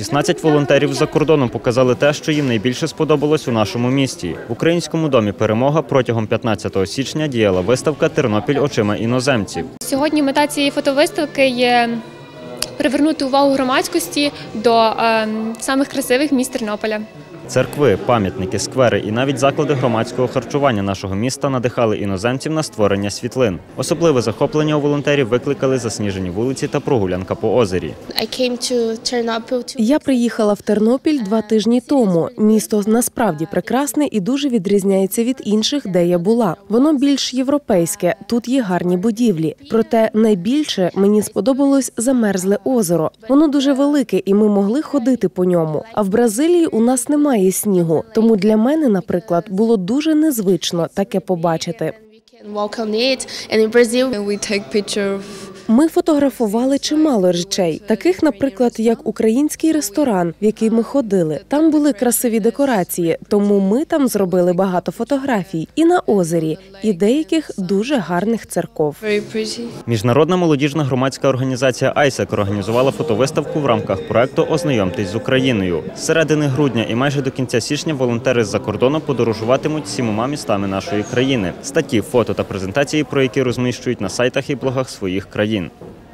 16 волонтерів за кордоном показали те, що їм найбільше сподобалось у нашому місті. В українському домі перемога протягом 15 січня діяла виставка Тернопіль очима іноземців. Сьогодні мета цієї фотовиставки є привернути увагу громадськості до е, самих красивих міст Тернополя. Церкви, пам'ятники, сквери і навіть заклади громадського харчування нашого міста надихали іноземців на створення світлин. Особливе захоплення у волонтерів викликали засніжені вулиці та прогулянка по озері. Я приїхала в Тернопіль два тижні тому. Місто насправді прекрасне і дуже відрізняється від інших, де я була. Воно більш європейське. Тут є гарні будівлі. Проте найбільше мені сподобалось замерзле озеро. Воно дуже велике, і ми могли ходити по ньому. А в Бразилії у нас немає снігу. Тому для мене, наприклад, було дуже незвично таке побачити. Ми фотографували чимало речей, таких, наприклад, як український ресторан, в який ми ходили. Там були красиві декорації, тому ми там зробили багато фотографій і на озері, і деяких дуже гарних церков. Міжнародна молодіжна громадська організація «Айсек» організувала фотовиставку в рамках проекту Ознайомтесь з Україною. З середини грудня і майже до кінця січня волонтери з-за кордону подорожуватимуть сімома містами нашої країни. Статті, фото та презентації, про які розміщують на сайтах і блогах своїх країн. 1.